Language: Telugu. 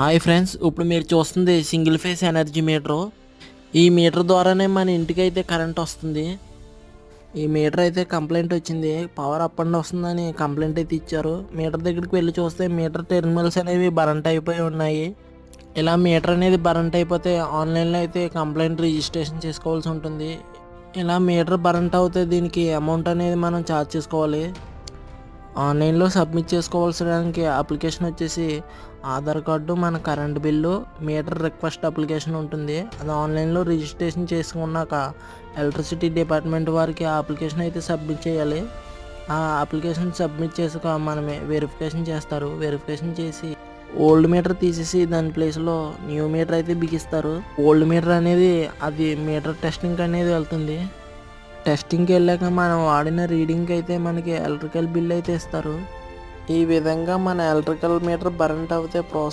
హాయ్ ఫ్రెండ్స్ ఇప్పుడు మీరు చూస్తుంది సింగిల్ ఫేస్ ఎనర్జీ మీటరు. ఈ మీటర్ ద్వారానే మన ఇంటికి అయితే కరెంట్ వస్తుంది. ఈ మీటర్ అయితే కంప్లైంట్ వచ్చింది. పవర్ అప్ అండ్ వస్తుందని కంప్లైంట్ అయితే ఇచ్చారు. మీటర్ దగ్గరికి వెళ్ళి చూస్తే మీటర్ టెర్మినల్స్ అనేవి బరంట్ అయిపోయి ఉన్నాయి. ఇలా మీటర్ అనేది బరంట్ అయిపోతే ఆన్లైన్లో అయితే కంప్లైంట్ రిజిస్ట్రేషన్ చేసుకోవాల్సి ఉంటుంది. ఇలా మీటర్ బరంట్ అవుతే దీనికి అమౌంట్ అనేది మనం ఛార్జ్ చేసుకోవాలి. ఆన్లైన్లో సబ్మిట్ చేసుకోవాల్సడానికి అప్లికేషన్ వచ్చేసి ఆధార్ కార్డు మన current bill meter request application ఉంటుంది. అది ఆన్లైన్లో రిజిస్ట్రేషన్ చేసుకున్నాక ఎలక్ట్రిసిటీ డిపార్ట్మెంట్ వారికి ఆ అప్లికేషన్ అయితే సబ్మిట్ చేయాలి. ఆ అప్లికేషన్ సబ్మిట్ చేసాక మనమే వెరిఫికేషన్ చేస్తారు. వెరిఫికేషన్ చేసి ఓల్డ్ మీటర్ తీసేసి దాని ప్లేస్లో న్యూ మీటర్ అయితే బిగిస్తారు. ఓల్డ్ మీటర్ అనేది అది మీటర్ టెస్టింగ్ అనేది వెళ్తుంది. టెస్టింగ్కి వెళ్ళాక మనం వాడిన రీడింగ్కి అయితే మనకి ఎలక్ట్రికల్ బిల్ అయితే ఇస్తారు. ఈ విధంగా మన ఎలక్ట్రికల్ మీటర్ బరెంట్ అవుతే ప్రాసెస్